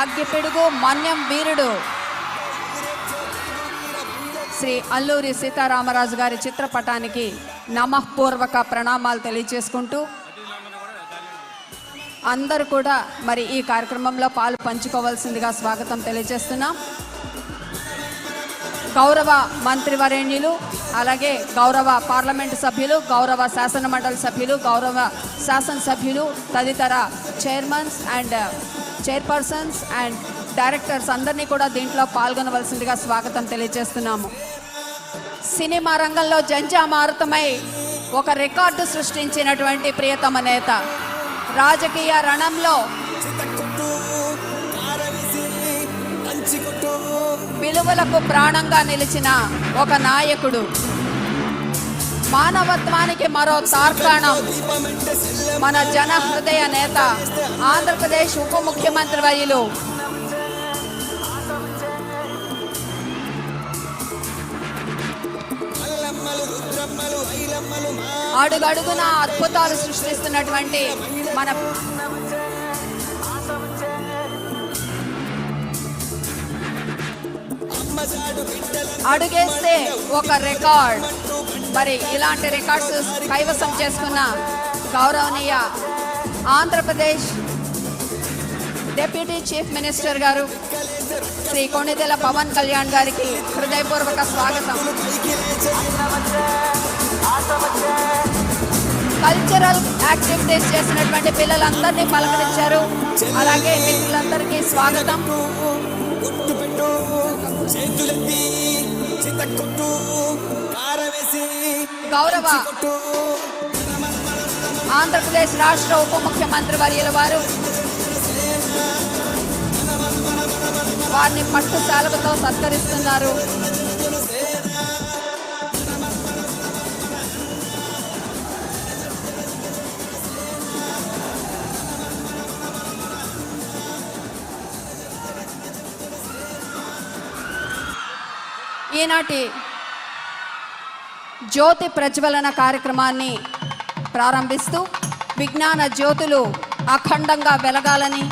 అగ్గిపిడుగు మన్యం వీరుడు. శ్రీ అల్లూరి సీతారామరాజు గారి చిత్రపటానికి నమఃపూర్వక ప్రణామాలు తెలియజేసుకుంటూ అందరూ కూడా మరి ఈ కార్యక్రమంలో పాలు పంచుకోవాల్సిందిగా స్వాగతం తెలియజేస్తున్నాం. గౌరవ మంత్రివరేణ్యులు అలాగే గౌరవ పార్లమెంటు సభ్యులు గౌరవ శాసన మండలి సభ్యులు గౌరవ శాసనసభ్యులు తదితర chairmans and chairpersons and directors అందరినీ కూడా దీంట్లో పాల్గొనవలసిందిగా స్వాగతం తెలియజేస్తున్నాము. సినిమా రంగంలో జంజామారుతమై ఒక రికార్డు సృష్టించినటువంటి ప్రియతమ నేత. రాజకీయ రణంలో విలువలకు ప్రాణంగా నిలిచిన ఒక నాయకుడు. మానవత్వానికి మరో తార్కాణం మన జన హృదయ నేత ఆంధ్రప్రదేశ్ ఉప ముఖ్యమంత్రి వైలు అడుగడుగున అద్భుతాలు సృష్టిస్తున్నటువంటి మన అడుగేస్తే ఒక రికార్డ్. మరి ఇలాంటి రికార్డ్స్ కైవసం చేసుకున్న గౌరవనీయ ఆంధ్రప్రదేశ్ డిప్యూటీ చీఫ్ మినిస్టర్ గారు శ్రీ కొణిదెల పవన్ కళ్యాణ్ గారికి హృదయపూర్వక స్వాగతం. కల్చరల్ యాక్టివిటీస్ చేసినటువంటి పిల్లలందరినీ పలకరించారు. అలాగే మిత్రులందరికీ స్వాగతం. చేతులెత్తి చితకొట్టు కారవేసి గౌరవ ఆంధ్రప్రదేశ్ రాష్ట్ర ఉప ముఖ్యమంత్రి వర్యుల వారు వారిని పట్టు శాలువతో సత్కరిస్తున్నారు. ఈనాటి జ్యోతి ప్రజ్వలన కార్యక్రమాన్ని ప్రారంభిస్తూ విజ్ఞాన జ్యోతులు అఖండంగా వెలగాలని